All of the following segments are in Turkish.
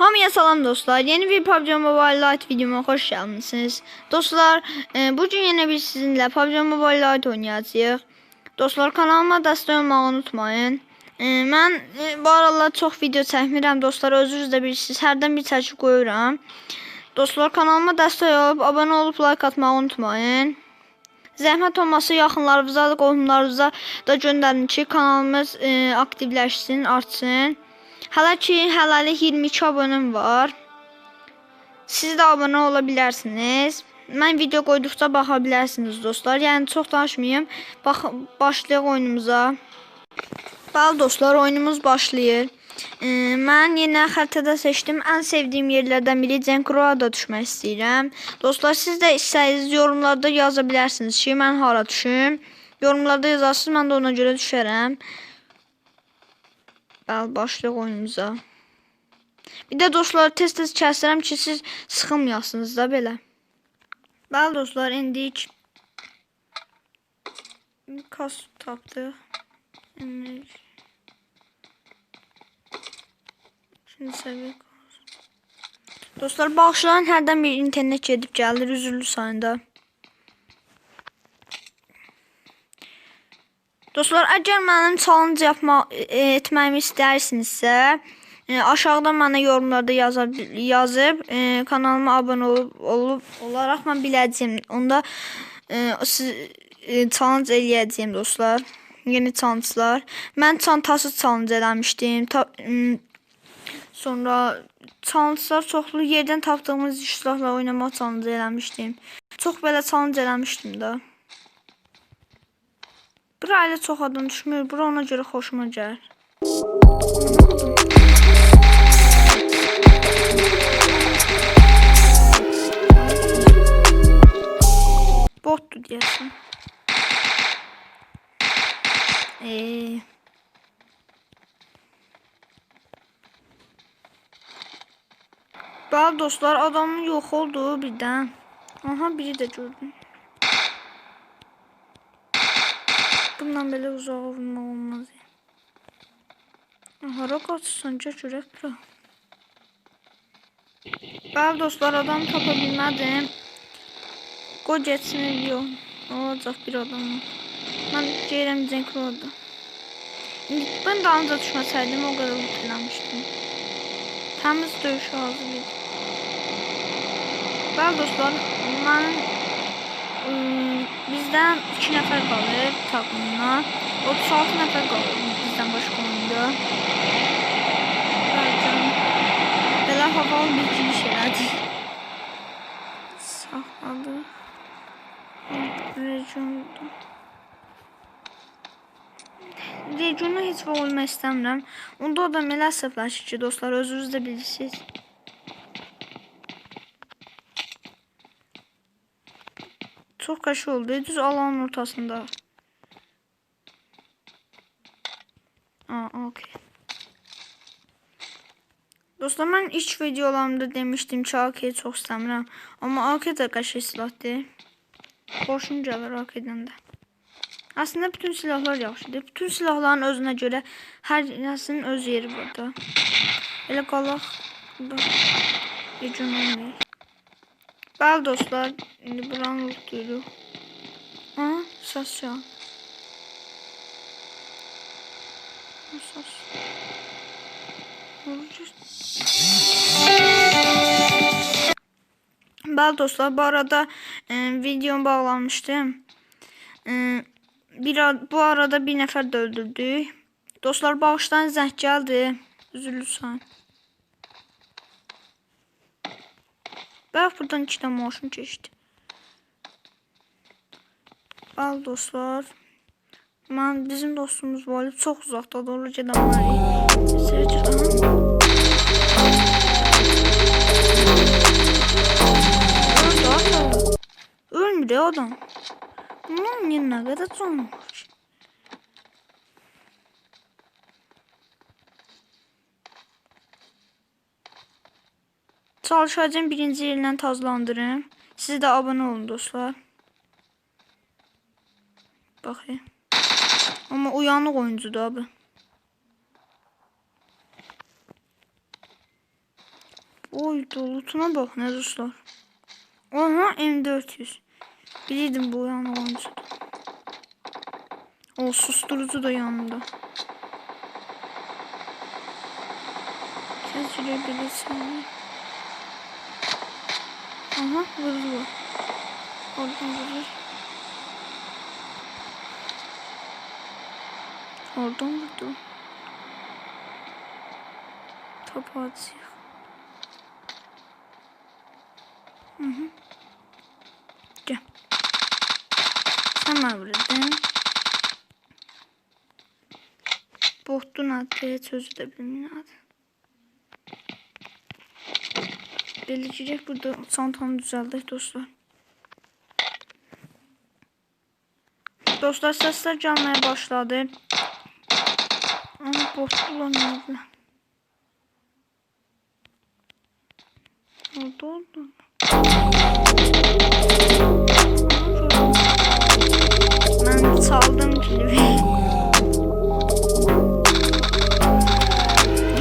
Hamıya salam dostlar. Yeni bir PUBG Mobile Lite videoma hoş geldiniz. Dostlar, e, bugün yine bir sizinle PUBG Mobile Lite oynayacağıq. Dostlar, kanalıma dəstək olmağı unutmayın. E, mən e, bu aralar çox video çəkmirəm. Dostlar, özünüz də bilirsiniz. Hərdən bir çəkib qoyuram. Dostlar, kanalıma dəstək olub, abunə olub like atmağı unutmayın. Zəhmət olmasa yaxınlarınıza qohumlarınıza da göndərin ki, kanalımız e, aktivləşsin, artsın. Hələ ki, hələlik 22 abunəm var. Siz də abunə ola bilərsiniz. Mən video qoyduqca baxa bilərsiniz dostlar. Yəni çox danışmayım. Bax başlayaq oyunumuza. Bəli dostlar, oyunumuz başlayır. Ee, mən yenə xəritədə seçdim. Ən sevdiyim yerlərdən biri Cenkroa-da düşmək istəyirəm. Dostlar, siz də istəyirsiniz yorumlarda yaza bilərsiniz ki, mən hara düşüm. Yorumlarda yazarsınız, mən də ona görə düşərəm. Başlayaq oyunumuza. Bir də dostlar, tez-tez kəsirəm ki, siz sıxılmayasınız da belə. Bəli dostlar, indik. Kas tapdıq. İndik. Qalsın. Dostlar, bağışlayın, hərdən bir internet gedib gəlir, üzürlü sayında. Dostlar, əgər mənim challenge yapma e, etməyimi istəyirsinizsə, e, aşağıda mənə yorumlarda yaza, yazıb e, kanalıma abunə olub, olub olaraq mən biləcəyim. Onda e, siz e, challenge eləyəcəyim dostlar. Yeni challenge'lar. Mən çantası challenge eləmişdim. Ta, sonra challenge'lar çoxlu yerdən tapdığımız işlərlə oynamaq challenge eləmişdim. Çox belə challenge eləmişdim də. Bura elə çox adam düşmür. Bura ona görə xoşuma gəlir. Botdu deyəsən. Eee. Bəli dostlar, adamın yox oldu birdən. Aha, biri də gördüm. Bundan belə uzağa vurmaq olmaz. Hara qaçırsan, gəl görək bura. Bəli dostlar, adam tapa bilmədim. Qoy getsin yox. Olacaq bir adam. Mən deyirəm Cenkroda. İndi ben dalınca düşməsəydim o qədər utlanmışdım. Təmiz döyüş hazır idi. Bəli dostlar, mənim ıı, bizdən 2 nəfər qalır takımdan. 36 nəfər qalır bizdən başqa oyunda. Canım. Belə havalı bir giriş elədik. Saxladı. Regionda. Regionu heç vaxt olmaq. Onda o da elə əsəbləşir dostlar, özünüz də bilirsiniz. Çox qaşı oldu. Düz alanın ortasında. Aa, okey. Dostlar, mən ilk videolarımda demişdim ki, AK-yi çox istəmirəm. Amma AK da qəşəng silahdır. Xoşum gəlir AK-dən də. Aslında bütün silahlar yaxşıdır. Bütün silahların özünə görə hər nəsinin öz yeri burada. Elə qalaq da Region olmayıq. Bəli dostlar, indi buranı lootlayırıq. Ha, səs ya. Vuracaq. Bəli dostlar, bu arada e, videomu bağlamışdım. E, bir bu arada bir nəfər də öldürdük. Dostlar, bağışdan zəng gəldi. Üzülürsən. Bəli, buradan iki dənə maşın keçdi. Bəli dostlar. Mən bizim dostumuz. Çox uzaqdadır. Oraya gedəməliyik. Seyircilərim. Orada Ölmür ya adam. Bunun niye ne kadar canı Çalışacağım birinci yerindən tazlandırım. Siz də abunə olun dostlar. Baxayım. Amma uyanıq oyuncudur abi. Oy dolutuna bak ne dostlar. Aha M400. Bilirdim bu yan oyuncusu. O susturucu da yanında. Keçirebilirsin. Aha vurdu. Oradan vurur. Oradan vurdu. Topu atıyor. Hı hı. Gel. Sen bana vurdun. Bohtun adı, sözü de Belirleyecek burada çantamı düzeldik dostlar. Dostlar sesler gelmeye başladı. Ama botlar nerede? Orada oldu. Ben çaldım klibi.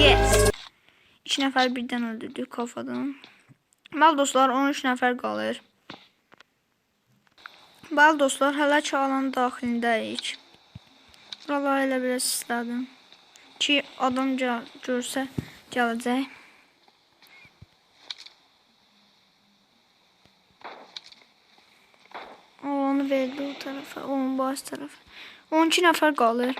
Yes. 3 nəfər birdən öldürdük kafadan. Bəli dostlar 13 nəfər qalır. Bəli dostlar hələ ki alanın daxilindəyik. Buraları elə biraz istedim. Ki adam gəl görsə gələcək. O onu verdi o tarafa, onun baş tarafa. 12 nəfər qalır.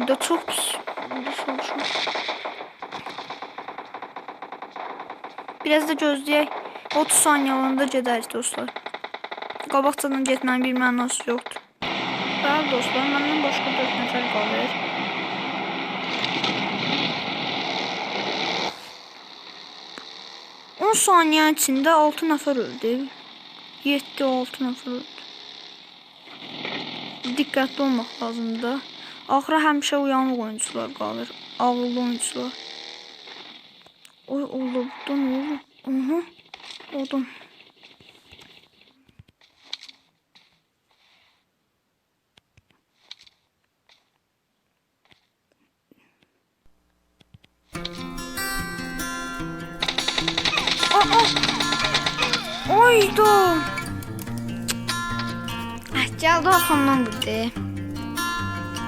Oy da çok. Biraz da gözləyək. 30 saniyə olanda gedərik dostlar. Qabaqcadan getməyin bir mənası yoxdur. Bəli dostlar, məndən başqa 4 nəfər qalır. On saniyə içində 6 nəfər öldü. 7-6 nəfər öldü. Diqqətli olmaq lazımdır. Axıra həmişə uyanıq oyuncular qalır. Ağıllı oyuncular. Oy oldu burada ne oldu? Aha. Aa! Oydu. Ah, geldi arkamdan vurdu.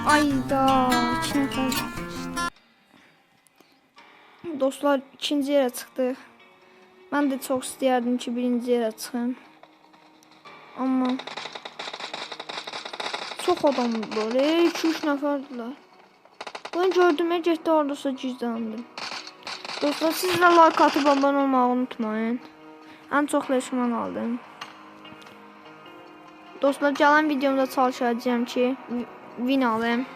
Ayda içine kaldı. Dostlar ikinci yere çıktık. Ben de çok istiyordum ki birinci yere çıkayım. Ama çok adam böyle 2-3 neferdiler. Ben gördüğüme getdi oradasa gizləndim. Dostlar siz de like atıp abone olmayı unutmayın. En çok leşman aldım. Dostlar gələn videomda çalışacağım ki win alayım.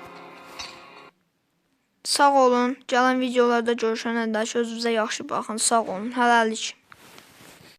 Sağ olun. Gələn videolarda görüşənə də özünüzə yaxşı baxın. Sağ olun. Hələlik.